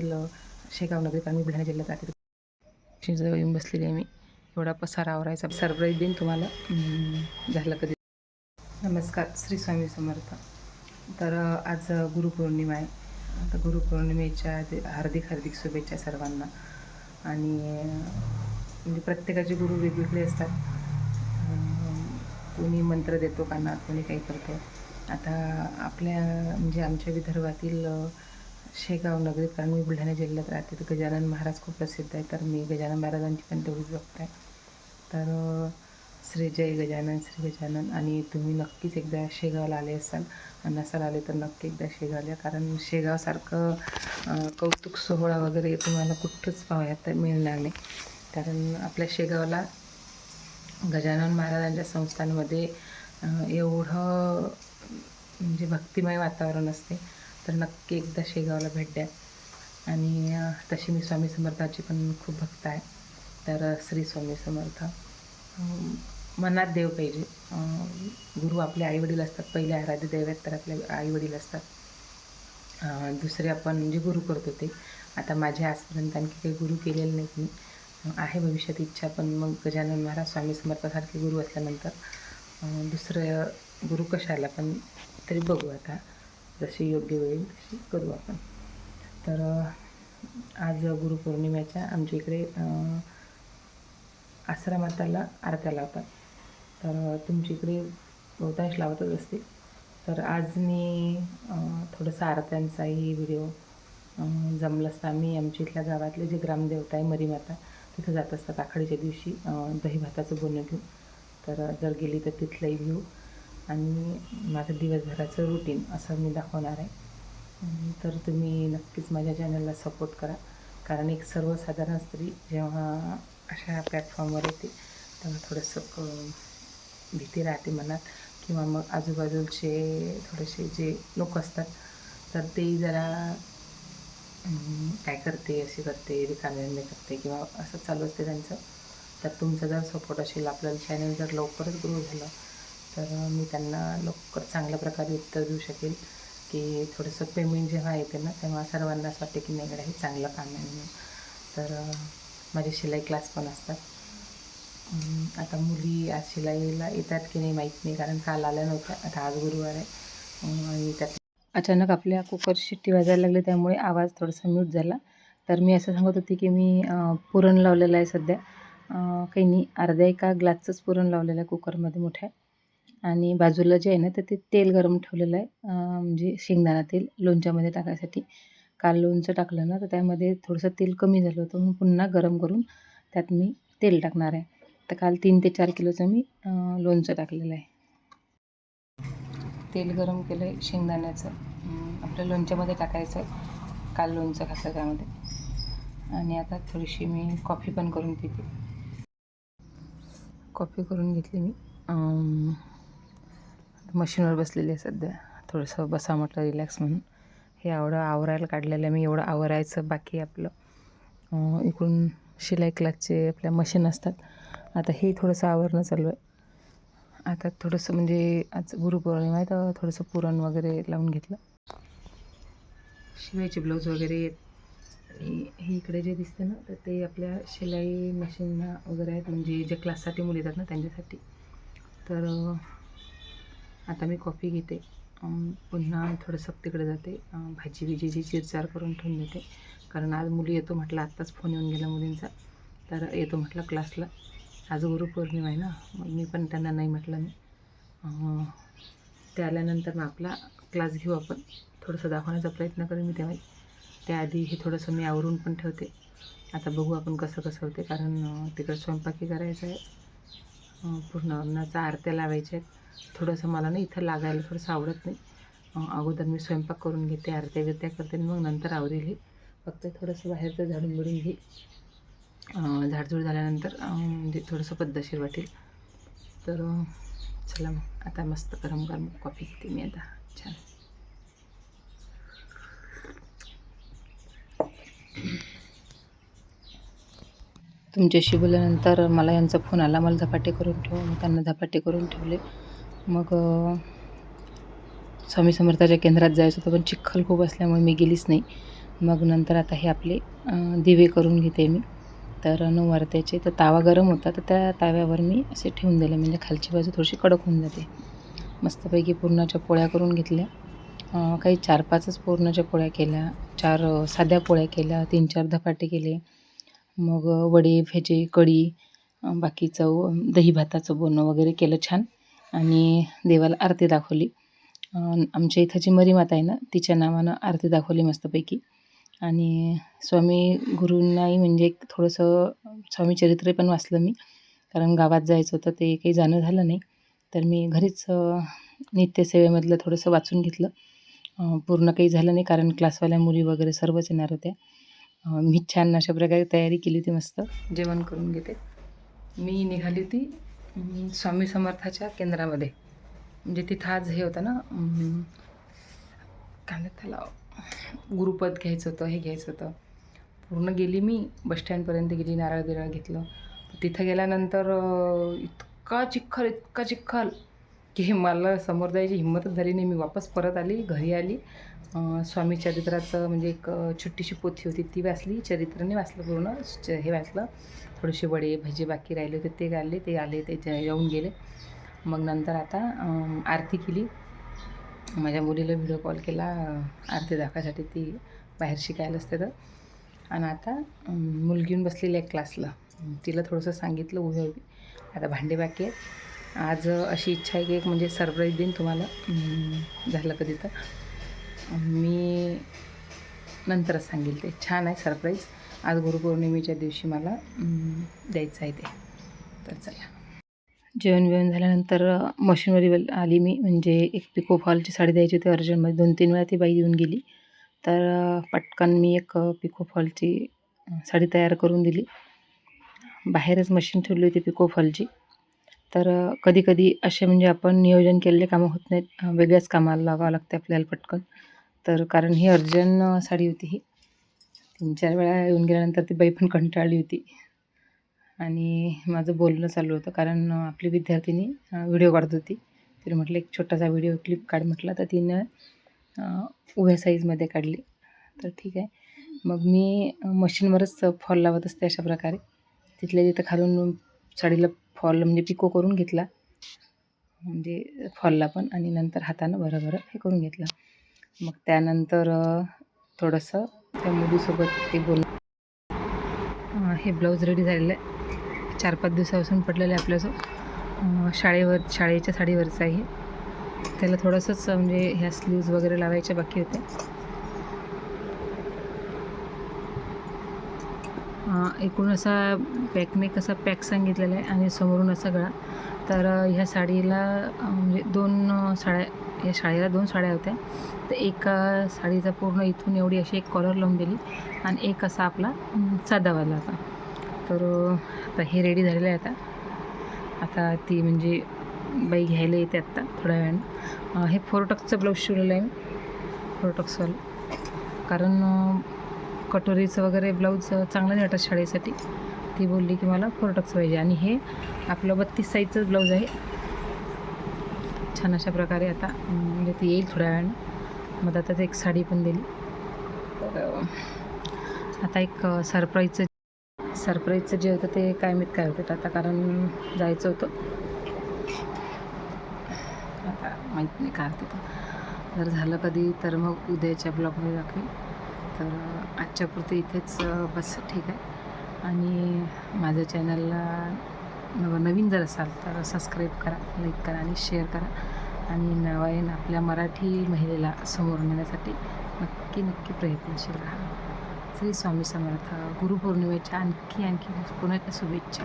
जिल्ह्यातील शेगाव नगरी आम्ही बुलढाणा जिल्ह्यात राहते. शेजवळ येऊन बसलेली आहे मी. एवढा पसारा आवरायचा सरप्राईज देईन तुम्हाला. झालं कधी? नमस्कार श्री स्वामी समर्थ. तर आज गुरुपौर्णिमा आहे. तर गुरुपौर्णिमेच्या हार्दिक हार्दिक शुभेच्छा सर्वांना. आणि म्हणजे प्रत्येकाचे गुरु वेगवेगळे असतात. कोणी मंत्र देतो कानात कोणी काही करतो. आता आपल्या म्हणजे आमच्या विदर्भातील शेगाव नगरीत कारण मी बुलढाणा जिल्ह्यात राहते. तर गजानन महाराज खूप प्रसिद्ध आहे तर मी गजानन महाराजांची पण तेवढीच भक्त आहे तर श्री जय गजानन श्री गजानन. आणि तुम्ही नक्कीच एकदा शेगावला आले असाल आणि नसाल आले तर नक्की एकदा शेगावल्या कारण शेगावसारखं कौतुक सोहळा वगैरे तुम्हाला कुठंच पाहायला मिळणार नाही. कारण आपल्या शेगावला गजानन महाराजांच्या संस्थांमध्ये एवढं म्हणजे भक्तिमय वातावरण असते. तर नक्की एकदा शेगावला भेट द्या. आणि तशी मी स्वामी समर्थाची पण खूप भक्त आहे. तर श्री स्वामी समर्थ. मनात देव पाहिजे. गुरु आपले आईवडील असतात. पहिले आराध्य दैवत तर आपले आईवडील असतात. दुसरे आपण जे गुरु करतो ते. आता माझ्या आजपर्यंत आणखी काही गुरु केलेले नाहीत मी. आहे भविष्यात इच्छा पण मग गजानन महाराज स्वामी समर्थासारखे गुरु असल्यानंतर दुसरं गुरु कशाला? पण तरी बघू आता. जशी योग्य वेळी तशी करू आपण. तर आज गुरुपौर्णिमेच्या आमच्या इकडे आश्रमाताला आरत्या लावतात. तर तुमच्या इकडे बहुतांश लावतच असतील. तर आज मी थोडंसं आरत्यांचाही व्हिडिओ जमलं असता. मी आमच्या इथल्या गावातले जे ग्रामदेवता आहे मरीमाता तिथं जात असतात. आखाडीच्या दिवशी दही भाताचं बोनं घेऊन. तर जर गेली तर तिथलंही व्ह्यू आणि माझं दिवसभराचं रुटीन असं मी दाखवणार आहे. तर तुम्ही नक्कीच माझ्या चॅनलला सपोर्ट करा. कारण एक सर्वसाधारण स्त्री जेव्हा अशा प्लॅटफॉर्मवर येते तेव्हा थोडंसं क भीती राहते मनात. किंवा मग आजूबाजूचे थोडेसे जे लोक असतात तर ते जरा काय करते असे करते रिकामे करते किंवा असं चालू असते त्यांचं. तर तुमचा जर सपोर्ट असेल आपल्याला चॅनल जर लवकरच ग्रो झालं तर मी त्यांना लवकर चांगल्या प्रकारे उत्तर देऊ शकेल की थोडंसं पेमेंट जेव्हा येते ना तेव्हा सर्वांना असं वाटते की नाही हे चांगलं काम आहे म्हणून. तर माझे शिलाई क्लास पण असतात. आता मुली आज शिलाईला येतात की नाही माहीत नाही कारण काल आल्या नव्हत्या. आता आज गुरुवार आहे. आणि त्यात अचानक आपल्या कुकर शिट्टी वाजायला लागली त्यामुळे आवाज थोडासा म्यूट झाला. तर मी असं सांगत होती की मी पुरण लावलेलं आहे सध्या. काही नाही अर्ध्या एका ग्लासचंच पुरण लावलेलं आहे कुकरमध्ये मोठ्या. आणि बाजूला जे आहे ना तर ते तेल गरम ठेवलेलं आहे. म्हणजे शेंगदाणा तेल लोणच्यामध्ये टाकायसाठी. काल लोणचं टाकलं ना तर त्यामध्ये थोडंसं तेल कमी झालं होतं. म्हणून पुन्हा गरम करून त्यात मी तेल टाकणार आहे. तर काल तीन ते चार किलोचं मी लोणचं टाकलेलं आहे. तेल गरम केलं आहे शेंगदाण्याचं आपल्या लोणच्यामध्ये टाकायचं आहे. काल लोणचं घातलं त्यामध्ये. आणि आता थोडीशी मी कॉफी पण करून पिते कॉफी करून घेतली मी. मशीनवर बसलेली आहे सध्या. थोडंसं बसा म्हटलं रिलॅक्स म्हणून. हे एवढं आवरायला काढलेलं आहे. मी एवढं आवरायचं बाकी आपलं. इकडून शिलाई क्लासचे आपल्या मशीन असतात. आता हे थोडंसं आवरणं चालू आहे. आता थोडंसं म्हणजे आज गुरुपौर्णिमा आहे तर थोडंसं पुरण वगैरे लावून घेतलं. शिवायचे ब्लाऊज वगैरे आहेत. आणि हे इकडे जे दिसते ना तर ते आपल्या शिलाई मशीन वगैरे आहेत. म्हणजे जे क्लाससाठी मुली येतात ना त्यांच्यासाठी. तर आता मी कॉफी घेते. पुन्हा थोडंसं तिकडे जाते. भाजी बिजीची चिरचार करून ठेवून देते. कारण आज मुली येतो म्हटलं आत्ताच फोन येऊन गेला मुलींचा. तर येतो म्हटलं क्लासला. आज गुरुपौर्णिमा आहे ना मग मी पण त्यांना नाही म्हटलं मी. ते आल्यानंतर मग आपला क्लास घेऊ आपण. थोडंसं दाखवण्याचा प्रयत्न करेन मी तेव्हा त्याआधी हे थोडंसं मी आवरून पण ठेवते. आता बघू आपण कसं कसं होते कारण तिकडं स्वयंपाकी करायचं आहे. पूर्ण अन्नाचा आरत्या लावायच्या आहेत. थोडंसं मला ना इथं लागायला थोडंसं आवडत नाही. अगोदर मी स्वयंपाक करून घेते आरत्या बिरत्या करते आणि मग नंतर आवरेल फक्त थोडंसं बाहेरचं झाडून बिडून घे. झाडझूड झाल्यानंतर म्हणजे थोडंसं पद्धतशीर वाटेल. तर चला मग आता मस्त गरम गरम कॉफी घेते मी आता. छान. तुमच्याशी बोलल्यानंतर मला यांचा फोन आला. मला झपाटे करून ठेव. मग त्यांना झपाटे करून ठेवले. मग स्वामी समर्थाच्या केंद्रात जायचं होतं पण चिखल खूप असल्यामुळे मी गेलीच नाही. मग नंतर आता हे आपले दिवे करून घेते मी. तर नऊवारत्याचे तर तावा गरम होता. तर त्या ताव्यावर मी असे ठेवून दिले. म्हणजे खालची बाजू थोडीशी कडक होऊन जाते. मस्तपैकी पुरणाच्या पोळ्या करून घेतल्या. काही चार पाचच पुरणाच्या पोळ्या केल्या. चार साध्या पोळ्या केल्या. तीन चार धपाटे केले. मग वडे भजे कढी बाकी बाकीचं दहीभाताचं दही भाताचं बोलणं वगैरे केलं छान आणि देवाला आरती दाखवली. आमच्या इथं जी मरीमाता आहे ना तिच्या नावानं आरती दाखवली मस्तपैकी. आणि स्वामी गुरूंनाही म्हणजे एक थोडंसं स्वामी चरित्र पण वाचलं मी. कारण गावात जायचं होतं ते काही जाणं झालं नाही. तर मी घरीच नित्यसेवेमधलं थोडंसं वाचून घेतलं. पूर्ण काही झालं नाही कारण क्लासवाल्या मुली वगैरे सर्वच येणार होत्या. मी छान अशा प्रकारे तयारी केली होती मस्त. जेवण करून घेते. मी निघाली होती स्वामी समर्थाच्या केंद्रामध्ये. म्हणजे तिथं आज हे होतं ना अं, काय त्याला गुरुपद घ्यायचं होतं हे घ्यायचं होतं. पूर्ण गेली मी बसस्टँडपर्यंत गेली नारळ बिरळ घेतलं. तिथं गेल्यानंतर इतका चिखल इतका चिखल. की मला समोर जायची हिंमतच झाली नाही. मी वापस परत आली घरी आली. स्वामी चरित्राचं म्हणजे एक छोटीशी पोथी होती ती वाचली. चरित्राने वाचलं पूर्ण. च- हे वाचलं. थोडेसे वडे भजे बाकी राहिले होते. ते आले ते आले ते येऊन गेले. मग नंतर आता आरती केली. माझ्या मुलीला व्हिडिओ कॉल केला. आरती दाखवायसाठी ती बाहेर शिकायला असते तर. आणि आता मुलगी येऊन बसलेली आहे क्लासला तिला थोडंसं सांगितलं उभे उभी आता भांडे बाकी आहेत. आज अशी इच्छा आहे की एक म्हणजे सरप्राईज देईन तुम्हाला. झालं कधी तर. मी नंतरच सांगेल ते छान आहे सरप्राईज. आज गुरुपौर्णिमेच्या दिवशी मला द्यायचं आहे ते. तर चला. जेवण बिवण झाल्यानंतर अ, मशीनवर आली मी. म्हणजे एक पिको फॉलची साडी द्यायची होती अर्जंटमध्ये. दोन तीन वेळा ती बाई येऊन गेली. तर पटकन मी एक पिको फॉलची साडी तयार करून दिली. बाहेरच मशीन ठेवली होती पिको फॉलची. तर कधी कधी असे म्हणजे आपण नियोजन केलेले कामं होत नाहीत. वेगळ्याच कामाला लागावं लागते आपल्याला पटकन. तर कारण ही अर्जंट साडी होती ही. तीन चार वेळा येऊन गेल्यानंतर ती बाई पण कंटाळली होती. आणि माझं बोलणं चालू होतं. कारण आपली विद्यार्थिनी व्हिडिओ काढत होती. तिने म्हटलं एक छोटासा व्हिडिओ क्लिप काढ म्हटलं. तर तिनं उभ्या साईजमध्ये काढली. तर ठीक आहे. मग मी मशीनवरच फॉल लावत असते अशा प्रकारे. तिथल्या तिथं खालून साडीला फॉल म्हणजे पिको करून घेतला. म्हणजे फॉलला पण आणि नंतर हातानं बरं बरं हे करून घेतलं. मग त्यानंतर थोडंसं त्या मुलीसोबत ते बोल हे ब्लाऊज रेडी झालेलं आहे. चार पाच दिवसापासून पडलेलं आहे आपल्यासो शाळेवर शाळेच्या साडीवरचं आहे त्याला थोडंसंच म्हणजे ह्या स्लीव्ज वगैरे लावायच्या बाकी होत्या एकूण असा पॅकने कसा पॅक सांगितलेला आहे आणि समोरून असा गळा. तर ह्या साडीला म्हणजे दोन साड्या या शाळेला दोन साड्या होत्या. तर एका साडीचा पूर्ण इथून एवढी अशी एक कॉलर लावून दिली आणि एक असा आपला साधावाला होता. तर आता हे रेडी झालेलं आहे आता. आता ती म्हणजे बाई घ्यायला येते आत्ता थोड्या वेळानं. हे फोरटक्सचं ब्लाऊज शिवलेलं आहे मी फोरटक्सवालं कारण कटोरीचं वगैरे ब्लाऊज चांगलं नाही वाटत शाळेसाठी. ती बोलली की मला फोरटक्स पाहिजे. आणि हे आपलं बत्तीस साईजचं ब्लाऊज आहे. छान अशा प्रकारे आता म्हणजे ती येईल थोड्या वेळानं. मग आता एक साडी पण दिली. तर आता एक सरप्राईजचं सरप्राईजचं जे होतं ते काय माहीत काय होतं. आता कारण जायचं होतं. आता माहीत नाही काय होतं जर झालं कधी तर मग उद्याच्या ब्लॉगमध्ये दाखवेल तर आजच्या पुरते इथेच बस ठीक आहे. आणि माझ्या चॅनलला नव नवीन जर असाल तर सबस्क्राईब करा लाईक करा आणि शेअर करा. आणि नवायन आपल्या मराठी महिलेला समोर नेण्यासाठी नक्की नक्की प्रयत्नशील राहा. श्री स्वामी समर्थ. गुरुपौर्णिमेच्या आणखी आणखी पुण्याच्या शुभेच्छा.